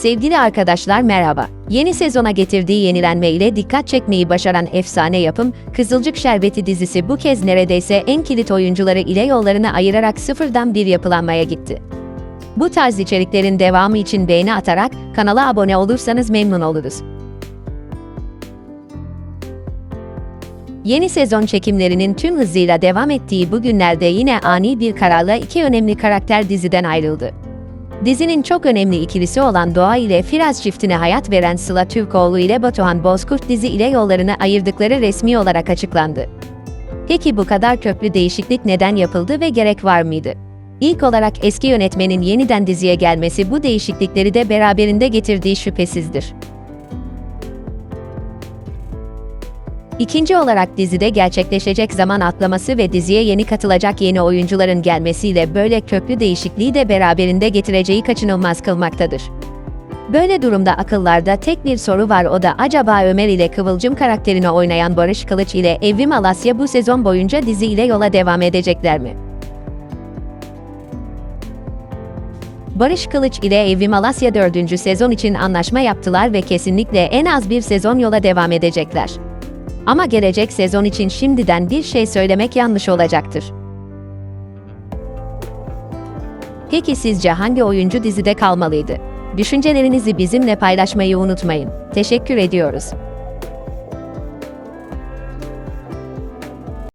Sevgili arkadaşlar merhaba. Yeni sezona getirdiği yenilenme ile dikkat çekmeyi başaran efsane yapım, Kızılcık Şerbeti dizisi bu kez neredeyse en kilit oyuncuları ile yollarını ayırarak sıfırdan bir yapılanmaya gitti. Bu tarz içeriklerin devamı için beğeni atarak kanala abone olursanız memnun oluruz. Yeni sezon çekimlerinin tüm hızıyla devam ettiği bu günlerde yine ani bir kararla iki önemli karakter diziden ayrıldı. Dizinin çok önemli ikilisi olan Doğa ile Firaz çiftine hayat veren Sıla Türkoğlu ile Batuhan Bozkurt dizi ile yollarını ayırdıkları resmi olarak açıklandı. Peki bu kadar köklü değişiklik neden yapıldı ve gerek var mıydı? İlk olarak eski yönetmenin yeniden diziye gelmesi bu değişiklikleri de beraberinde getirdiği şüphesizdir. İkinci olarak dizide gerçekleşecek zaman atlaması ve diziye yeni katılacak yeni oyuncuların gelmesiyle böyle köklü değişikliği de beraberinde getireceği kaçınılmaz kılmaktadır. Böyle durumda akıllarda tek bir soru var o da acaba Ömer ile Kıvılcım karakterini oynayan Barış Kılıç ile Evrim Alasya bu sezon boyunca dizi ile yola devam edecekler mi? Barış Kılıç ile Evrim Alasya 4. sezon için anlaşma yaptılar ve kesinlikle en az bir sezon yola devam edecekler. Ama gelecek sezon için şimdiden bir şey söylemek yanlış olacaktır. Peki sizce hangi oyuncu dizide kalmalıydı? Düşüncelerinizi bizimle paylaşmayı unutmayın. Teşekkür ediyoruz.